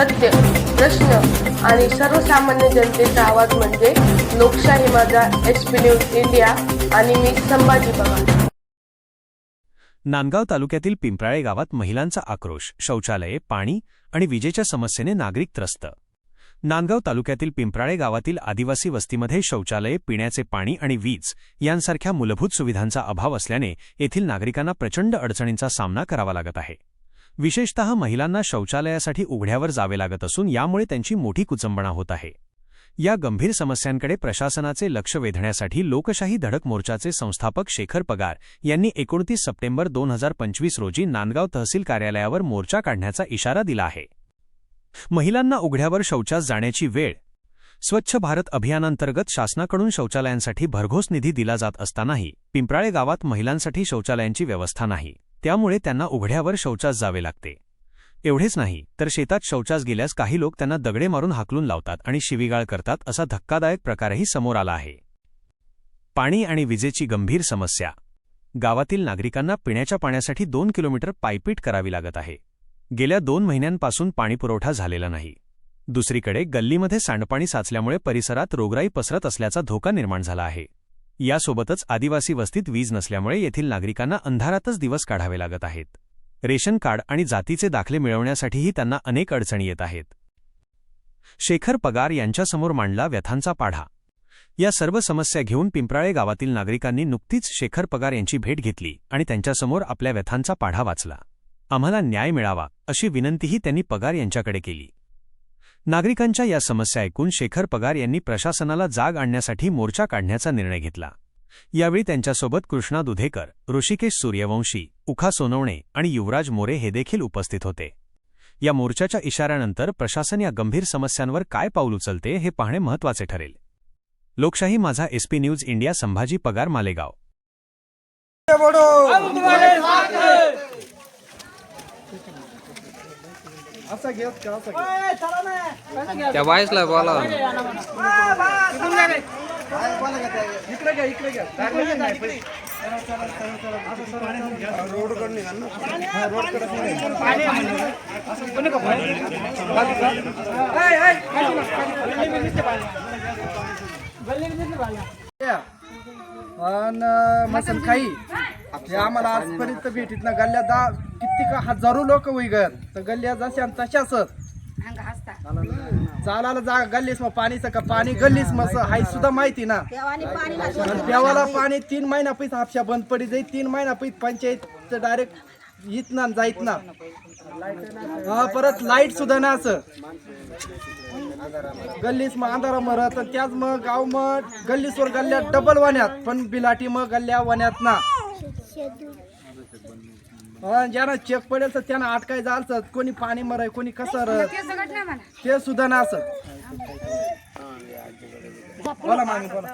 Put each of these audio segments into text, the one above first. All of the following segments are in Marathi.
सत्य प्रश्न आणि सर्वसामान्य जनतेचा आवाज म्हणजे लोकशाही माझा एस पी न्यूज इंडिया आणि मी संभाजी पवार. नांदगाव तालुक्यातील पिंपराळे गावात महिलांचा आक्रोश शौचालये पाणी आणि विजेच्या समस्येने नागरिक त्रस्त. नांदगाव तालुक्यातील पिंपराळे गावातील आदिवासी वस्तीमध्ये शौचालये पिण्याचे पाणी आणि वीज यांसारख्या मूलभूत सुविधांचा अभाव असल्याने येथील नागरिकांना प्रचंड अडचणींचा सामना करावा लागत आहे. विशेषतः महिलांना शौचालयासाठी उघड्यावर जावे लागत असून यामुळे त्यांची मोठी कुचंबणा होत आहे. या गंभीर समस्यांकडे प्रशासनाचे लक्ष वेधण्यासाठी लोकशाही धडक मोर्चाचे संस्थापक शेखर पगार यांनी एकोणतीस सप्टेंबर दोन हजार पंचवीस रोजी नांदगाव तहसील कार्यालयावर मोर्चा काढण्याचा इशारा दिला आहे. महिलांना उघड्यावर शौचास जाण्याची वेळ. स्वच्छ भारत अभियानांतर्गत शासनाकडून शौचालयांसाठी भरघोस निधी दिला जात असतानाही पिंपराळे गावात महिलांसाठी शौचालयांची व्यवस्था नाही. त्यामुळे त्यांना उघड्यावर शौचास जावे लागते. एवढेच नाही तर शेतात शौचास गेल्यास काही लोक त्यांना दगडे मारून हाकलून लावतात आणि शिवीगाळ करतात असा धक्कादायक प्रकारही समोर आला आहे. पाणी आणि विजेची गंभीर समस्या. गावातील नागरिकांना पिण्याच्या पाण्यासाठी दोन किलोमीटर पायपीट करावी लागत आहे. गेल्या दोन महिन्यांपासून पाणीपुरवठा झालेला नाही. दुसरीकडे गल्लीमध्ये सांडपाणी साचल्यामुळे परिसरात रोगराई पसरत असल्याचा धोका निर्माण झाला आहे. यासोबतच आदिवासी वस्तीत वीज नसल्यामुळे येथील नागरिकांना अंधारातच दिवस काढावे लागत आहेत. रेशन कार्ड आणि जातीचे दाखले मिळवण्यासाठीही त्यांना अनेक अडचणी येत आहेत. शेखर पगार यांच्यासमोर मांडला व्यथांचा पाढा. या सर्व समस्या घेऊन पिंपराळे गावातील नागरिकांनी नुकतीच शेखर पगार यांची भेट घेतली आणि त्यांच्यासमोर आपल्या व्यथांचा पाढा वाचला. आम्हाला न्याय मिळावा अशी विनंतीही त्यांनी पगार यांच्याकडे केली. नागरिकांच्या या समस्या ऐकून शेखर पगार यांनी प्रशासनाला जाग आणण्यासाठी मोर्चा काढण्याचा निर्णय घेतला. यावेळी त्यांच्यासोबत कृष्णा दुधेकर ऋषिकेश सूर्यवंशी उखा सोनवणे आणि युवराज मोरे हे देखील उपस्थित होते. या मोर्चाच्या इशाऱ्यानंतर प्रशासन या गंभीर समस्यांवर काय पाऊल उचलते हे पाहणे महत्त्वाचे ठरेल. लोकशाही माझा एसपी न्यूज इंडिया संभाजी पगार मालेगाव. असं घेत का असं घेत त्या बाईसला बोला इकडे घ्या इकडे घ्या. रोडकडे निघाल ना हा, रोडकडे. असं. अन मसन खाई. हे आम्हाला आजपर्यंत भेटीत ना गल्ल्या दहा किती का हजारो लोक वैगत तर गल्ल्या जशा तशाच चालायला जा गल्लीस मग पाणीचं का पाणी गल्लीस मग हाय सुद्धा माहिती ना. देवाला पाणी तीन महिना पैसे हापशा बंद पडी जाईल तीन महिना पैसे पंचायत डायरेक्ट येत ना जाईत ना. हा परत लाइट सुद्धा ना असं. गल्लीस मग अंधारा मरत त्याच मग गाव मग गल्लीसवर गल्ल्या डबल वाण्यात. पण बिलाटी मग गल्ल्या वाण्यात ना. ज्यांना चेक पडेल तर त्यांना अटकाय जालच कोणी पाणी मराय कोणी कसं ते सुद्धा ना असं. बोला मामी बोला.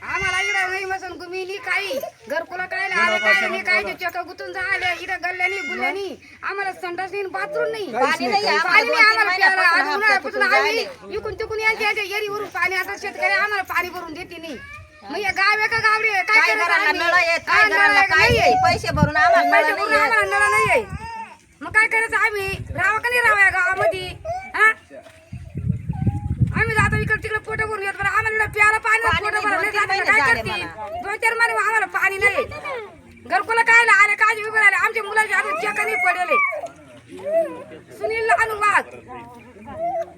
आम्हाला इकडं नाही मसन गुमिली काही. घरकुला काय आलं काय नाही काय गुतून झाले इकडं गल्ल्यानी गुल्ल्यानी. आम्हाला संडास नाही बाथरूम नाही. पाणी नाही पाणी नाही आम्हाला आम्ही इकून तिकून यांच्या यांच्या एरीवरून पाणी. आता शेतकरी आम्हाला पाणी भरून देते नाही. मग या गाव आहे का गावडे? काय काय करायचं घराला आम्ही? नळ आहेत? हा, काय नळ घराला आहे का? काय नाही आहे. पैसे भरून आम्हाला पैसे नळ भरून आम्हाला नळ मग काय करायचं? आम्ही राहावं का नाही राहावं या गावामध्ये? हा? आम्ही जातो इकडे तिकडे पोट भरून येतो. बरं आम्हाला इकडं प्यायला पाणी नाही, पाणी पोटं नाही, भरलं दोन तीन जातं, महिने काय झाले करतील? मला. दोन चार महिने आम्हाला पाणी नाही. घरकुला काय आले? काळजी उभे राहिले. आमच्या मुलाचे अजून चेक नाही पडेले सुनील लहान वाघ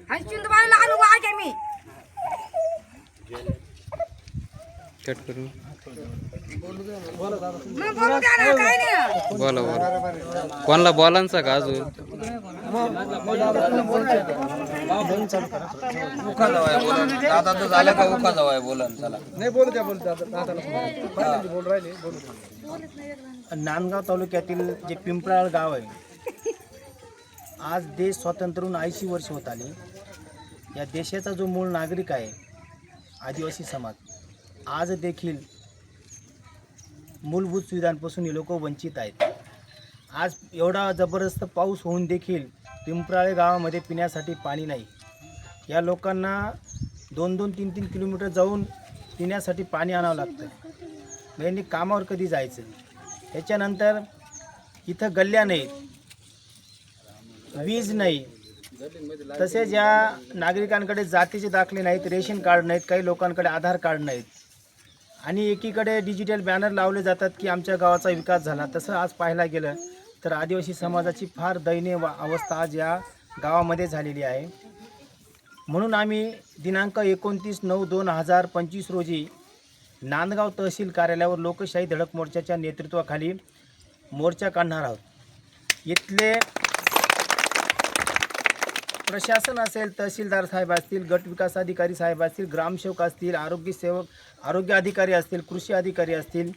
आणि चिंतबाई लहान वाघ आहे मी कट करू बोला बोला. कोणाला बोलांचा का अजून? दादा तर झालं का जावाय बोला चला नाही बोलू द्या बोलू राहिले नांदगाव तालुक्यातील जे पिंपळाळ गाव आहे आज देश स्वातंत्र्य होऊन ऐंशी वर्ष होत आली. या देशाचा जो मूळ नागरिक आहे आदिवासी समाज आज देखील मूलभूत सुविधांपासून हे लोक वंचित आहेत. आज एवढा जबरदस्त पाऊस होऊन देखील पिंपराळे गावामध्ये पिण्यासाठी पाणी नाही. या लोकांना दोन दोन तीन तीन किलोमीटर जाऊन पिण्यासाठी पाणी आणावं लागतं. मग यांनी कामावर कधी जायचं? त्याच्यानंतर इथं गल्ल्या नाहीत. वीज नाही. तसेच या नागरिकांकडे जातीचे दाखले नाहीत रेशन कार्ड नाहीत काही लोकांकडे आधार कार्ड नाहीत. आणि एकीकडे डिजिटल बॅनर लावले जातात की आमच्या गावाचा विकास झाला. तसं आज पाहायला गेलं तर आदिवासी समाजाची फार दयनीय वा- अवस्था आज या गावामध्ये झालेली आहे. म्हणून आम्ही दिनांक एकोणतीस नऊ दोन हजार पंचवीस रोजी नांदगाव तहसील कार्यालयावर लोकशाही धडक मोर्चाच्या नेतृत्वाखाली मोर्चा काढणार आहोत. इथले प्रशासन असेल तहसीलदार साहेब असतील गट विकास अधिकारी साहेब असतील ग्रामसेवक असतील आरोग्य सेवक आरोग्य अधिकारी असतील कृषी अधिकारी असतील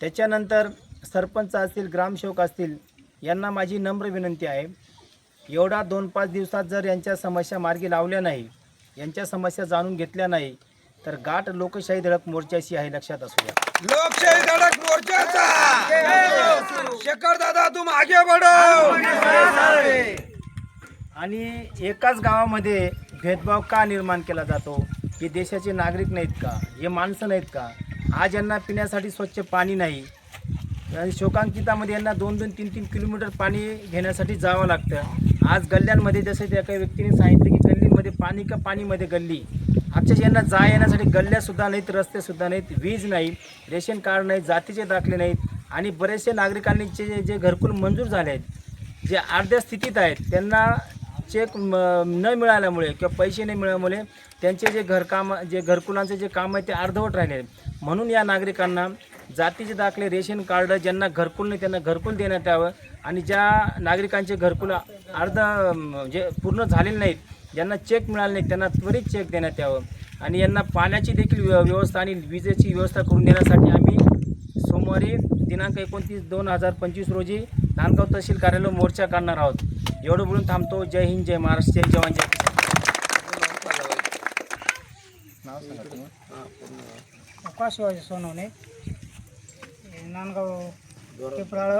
त्याच्यानंतर सरपंच असतील ग्रामसेवक असतील यांना माझी नम्र विनंती आहे. एवढा दोन पाच दिवसात जर यांच्या समस्या मार्गी लावल्या नाही यांच्या समस्या जाणून घेतल्या नाही तर गाठ लोकशाही धडक मोर्चाशी आहे लक्षात असू द्या. लोकशाही धडक मोर्चाचा! शेखर दादा तुम आगे बढ़ो आणि एकाच गावामध्ये भेदभाव का निर्माण केला जातो? हे देशाचे नागरिक नाहीत का? हे माणसं नाहीत का? आज यांना पिण्यासाठी स्वच्छ पाणी नाही. आणि शोकांकितामध्ये यांना दोन दोन तीन तीन किलोमीटर पाणी घेण्यासाठी जावं लागतं. आज गल्ल्यांमध्ये जसं त्या काही व्यक्तीने सांगितलं की गल्लीमध्ये पाणी का पाणीमध्ये गल्ली? अक्षरशः यांना जा येण्यासाठी गल्ल्यासुद्धा नाहीत रस्तेसुद्धा नाहीत वीज नाही रेशन कार्ड नाही जातीचे दाखले नाहीत. आणि बरेचसे नागरिकांनी जे जे घरकुल मंजूर झाले आहेत जे अर्ध्या स्थितीत आहेत त्यांना चेक म न मिळाल्यामुळे किंवा पैसे नाही मिळाल्यामुळे त्यांचे जे घरकाम जे घरकुलांचे जे काम आहे ते अर्धवट राहिले. म्हणून या नागरिकांना जातीचे दाखले रेशन कार्ड ज्यांना घरकुल नाही त्यांना घरकुल देण्यात यावं आणि ज्या नागरिकांचे घरकुल अर्ध म्हणजे पूर्ण झालेले नाहीत ज्यांना चेक मिळाले नाहीत त्यांना त्वरित चेक देण्यात यावं. आणि यांना पाण्याची देखील व्यवस्था आणि विजेची व्यवस्था करून देण्यासाठी आम्ही सोमवारी दिनांक एकोणतीस दोन हजार पंचवीस रोजी नांदगाव तहसील कार्यालय मोर्चा काढणार आहोत. एवढं बोलून थांबतो. जय हिंद जय महाराष्ट्र जय जवान जय किसान. नाव सांगा तुम्ही. आकाशवाणी सोनवणे. नांदगाव पिंपराळ